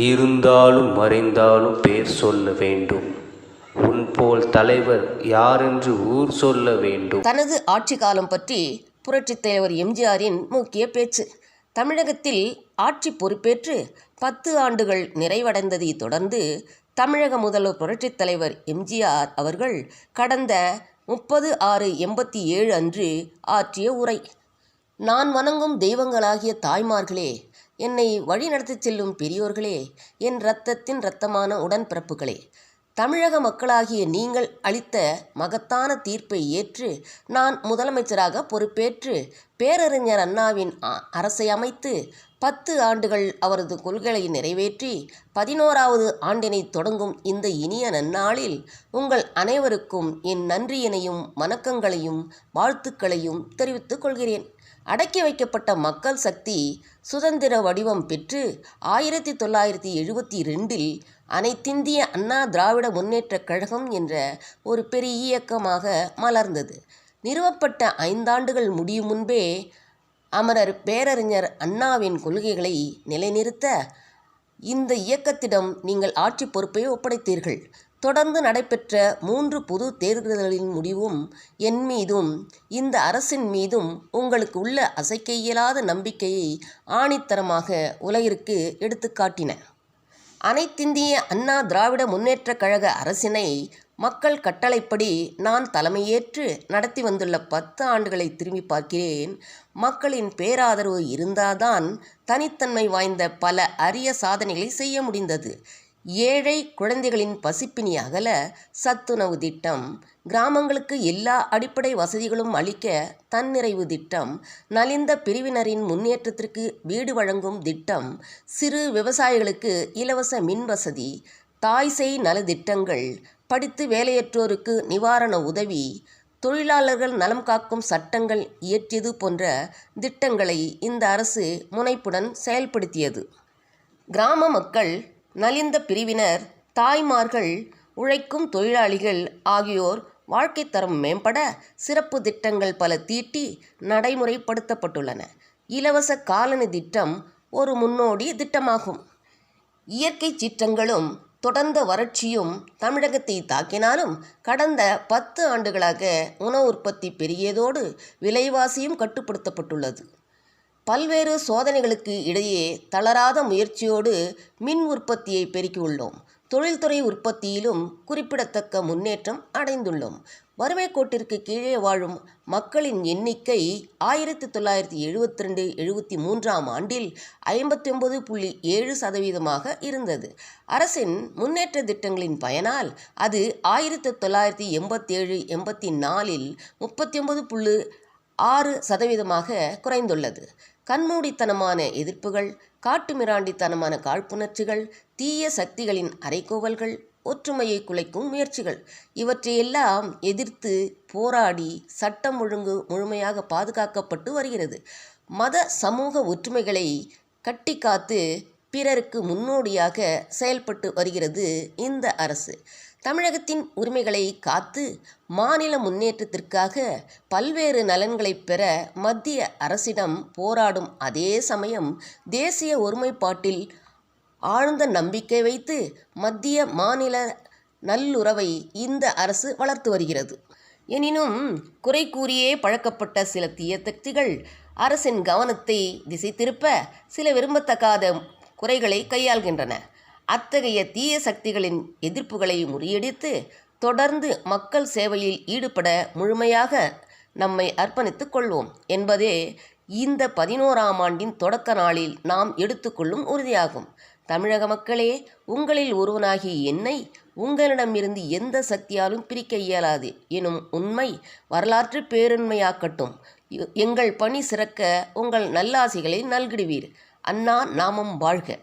இருந்தாலும் மறைந்தாலும் பேர் சொல்ல வேண்டும். உன் போல் தலைவர் யாரென்று ஊர் சொல்ல வேண்டும். தனது ஆட்சி காலம் பற்றி புரட்சித் தலைவர் எம்ஜிஆரின் முக்கிய பேச்சு. தமிழகத்தில் ஆட்சி பொறுப்பேற்று பத்து ஆண்டுகள் நிறைவடைந்ததை தொடர்ந்து தமிழக முதல்வர் புரட்சித் தலைவர் எம்ஜிஆர் அவர்கள் கடந்த முப்பது ஆறு எண்பத்தி ஏழு அன்று ஆற்றிய உரை. நான் வணங்கும் தெய்வங்களாகிய தாய்மார்களே என்னை வழிநடத்திச் செல்லும் பெரியோர்களே என் இரத்தத்தின் இரத்தமான உடன்பிறப்புகளே. தமிழக மக்களாகிய நீங்கள் அளித்த மகத்தான தீர்ப்பை ஏற்று நான் முதலமைச்சராக பொறுப்பேற்று பேரறிஞர் அண்ணாவின் அரசை அமைத்து பத்து ஆண்டுகள் அவரது கொள்கைகளை நிறைவேற்றி பதினோராவது ஆண்டினை தொடங்கும் இந்த இனிய நன்னாளில் உங்கள் அனைவருக்கும் என் நன்றியினையும் வணக்கங்களையும் வாழ்த்துக்களையும் தெரிவித்துக் கொள்கிறேன். அடக்கி வைக்கப்பட்ட மக்கள் சக்தி சுதந்திர வடிவம் பெற்று ஆயிரத்தி தொள்ளாயிரத்தி எழுபத்தி ரெண்டில் அனைத்திந்திய அண்ணா திராவிட முன்னேற்றக் கழகம் என்ற ஒரு பெரிய இயக்கமாக மலர்ந்தது. நிறுவப்பட்ட ஐந்தாண்டுகள் முடியும் முன்பே அமரர் பேரறிஞர் அண்ணாவின் கொள்கைகளை நிலைநிறுத்த இந்த இயக்கத்திடம் நீங்கள் ஆட்சி பொறுப்பை ஒப்படைத்தீர்கள். தொடர்ந்து நடைபெற்ற மூன்று பொது தேர்தல்களின் முடிவும் என் மீதும் இந்த அரசின் மீதும் உங்களுக்கு உள்ள அசைக்க இயலாத நம்பிக்கையை ஆணித்தரமாக உலகிற்கு எடுத்துக்காட்டின அனைத்திந்திய அண்ணா திராவிட முன்னேற்றக் கழக அரசினை மக்கள் கட்டளைப்படி நான் தலைமையேற்று நடத்தி வந்துள்ள பத்து ஆண்டுகளை திரும்பி பார்க்கிறேன். மக்களின் பேராதரவு இருந்தால்தான் தனித்தன்மை வாய்ந்த பல அரிய சாதனைகளை செய்ய முடிந்தது. ஏழை குழந்தைகளின் பசிப்பினி அகல சத்துணவு திட்டம் கிராமங்களுக்கு எல்லா அடிப்படை வசதிகளும் அளிக்க தன்னிறைவு திட்டம் நலிந்த பிரிவினரின் முன்னேற்றத்திற்கு வீடு வழங்கும் திட்டம் சிறு விவசாயிகளுக்கு இலவச மின் வசதி தாய் நலத்திட்டங்கள் படித்து வேலையற்றோருக்கு நிவாரண உதவி தொழிலாளர்கள் நலம் காக்கும் சட்டங்கள் இயற்றியது போன்ற திட்டங்களை இந்த அரசு முனைப்புடன் செயல்படுத்தியது. கிராம மக்கள் நலிந்த பிரிவினர் தாய்மார்கள் உழைக்கும் தொழிலாளிகள் ஆகியோர் வாழ்க்கைத் தரம் மேம்பட சிறப்பு திட்டங்கள் பல தீட்டி நடைமுறைப்படுத்தப்பட்டுள்ளன. இலவச காலனி திட்டம் ஒரு முன்னோடி திட்டமாகும். இயற்கை சீற்றங்களும் தொடர்ந்த வறட்சியும் தமிழகத்தை தாக்கினாலும் கடந்த பத்து ஆண்டுகளாக உணவு உற்பத்தி பெருகியதோடு விலைவாசியும் கட்டுப்படுத்தப்பட்டுள்ளது. பல்வேறு சோதனைகளுக்கு இடையே தளராத முயற்சியோடு மின் உற்பத்தியை பெருக்கியுள்ளோம். தொழில்துறை உற்பத்தியிலும் குறிப்பிடத்தக்க முன்னேற்றம் அடைந்துள்ளோம். வறுமை கோட்டிற்கு கீழே வாழும் மக்களின் எண்ணிக்கை ஆயிரத்தி தொள்ளாயிரத்தி எழுபத்தி ரெண்டு எழுபத்தி மூன்றாம் ஆண்டில் ஐம்பத்தி ஒன்பது புள்ளி ஏழு சதவீதமாக இருந்தது. அரசின் முன்னேற்ற திட்டங்களின் பயனால் அது ஆயிரத்தி தொள்ளாயிரத்தி எண்பத்தேழு எண்பத்தி நாலில் முப்பத்தி ஒன்பது புள்ளி ஆறு சதவீதமாக குறைந்துள்ளது. கண்மூடித்தனமான எதிர்ப்புகள் காட்டுமிராண்டித்தனமான காழ்ப்புணர்ச்சிகள் தீய சக்திகளின் அரைக்கோவல்கள் ஒற்றுமையை குலைக்கும் முயற்சிகள். இவற்றையெல்லாம் எதிர்த்து போராடி சட்டம் ஒழுங்கு முழுமையாக பாதுகாக்கப்பட்டு வருகிறது. மத சமூக ஒற்றுமைகளை கட்டி காத்து பிறருக்கு முன்னோடியாக செயல்பட்டு வருகிறது இந்த அரசு. தமிழகத்தின் உரிமைகளை காத்து மாநில முன்னேற்றத்திற்காக பல்வேறு நலன்களை பெற மத்திய அரசிடம் போராடும் அதே சமயம் தேசிய ஒருமைப்பாட்டில் ஆழ்ந்த நம்பிக்கை வைத்து மத்திய மாநில நல்லுறவை இந்த அரசு வளர்த்து வருகிறது. எனினும் குறை கூறியே பழக்கப்பட்ட சில தீய சக்திகள் அரசின் கவனத்தை திசை திருப்ப சில விரும்பத்தகாத குறைகளை கையாள்கின்றன. அத்தகைய தீய சக்திகளின் எதிர்ப்புகளை முறியடித்து தொடர்ந்து மக்கள் சேவையில் ஈடுபட முழுமையாக நம்மை அர்ப்பணித்துக் கொள்வோம் என்பதே இந்த பதினோராம் ஆண்டின் தொடக்க நாளில் நாம் எடுத்துக்கொள்ளும் உறுதியாகும். தமிழக மக்களே உங்களில் ஒருவனாகிய என்னை உங்களிடமிருந்து எந்த சக்தியாலும் பிரிக்க இயலாது எனும் உண்மை வரலாற்று பேருண்மையாக்கட்டும். எங்கள் பணி சிறக்க உங்கள் நல்லாசிகளை நல்கிடுவீர். அண்ணா நாமம் வாழ்க.